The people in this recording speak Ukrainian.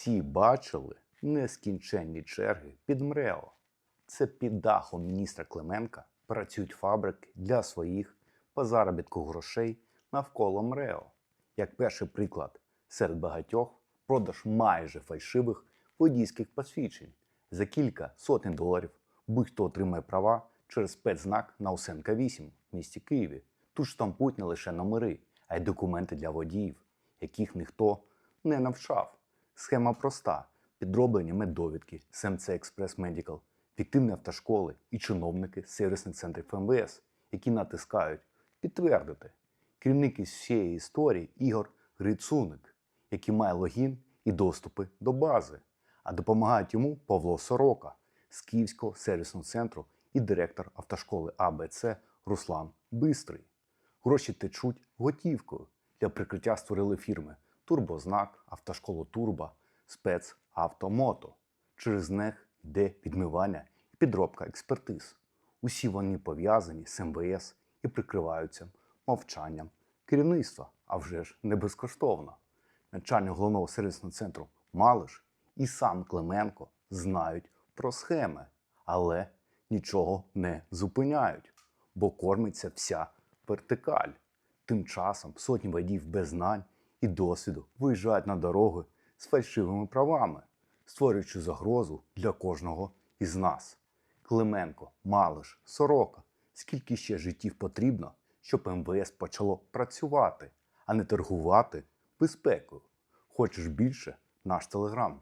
Всі бачили нескінченні черги під МРЕО. Це під дахом міністра Клименка працюють фабрики для своїх по заробітку грошей навколо МРЕО. Як перший приклад, серед багатьох продаж майже фальшивих водійських посвідчень. За кілька сотень доларів будь-хто отримає права через спецзнак на Осенка 8 в місті Києві. Тут штампують не лише номери, а й документи для водіїв, яких ніхто не навчав. Схема проста: підроблення меддовідки, СМЦ Експрес Медікал, фіктивні автошколи і чиновники з сервісних центрів МВС, які натискають підтвердити. Керівник із всієї історії Ігор Грицуник, який має логін і доступи до бази, а допомагають йому Павло Сорока з Київського сервісного центру і директор автошколи АБЦ Руслан Бистрий. Гроші течуть готівкою. Для прикриття створили фірми Турбознак, Автошколу Турбо, Спецавтомото. Через них йде підмивання і підробка експертиз. Усі вони пов'язані з МВС і прикриваються мовчанням керівництва, а вже ж не безкоштовно. Начальник головного сервісного центру Малиш і сам Клименко знають про схеми, але нічого не зупиняють, бо кормиться вся вертикаль. Тим часом сотні водіїв без знань і досвіду виїжджають на дороги з фальшивими правами, створюючи загрозу для кожного із нас. Клименко, Малиш, Сорока. Скільки ще життів потрібно, щоб МВС почало працювати, а не торгувати безпекою? Хочеш більше? Наш телеграм.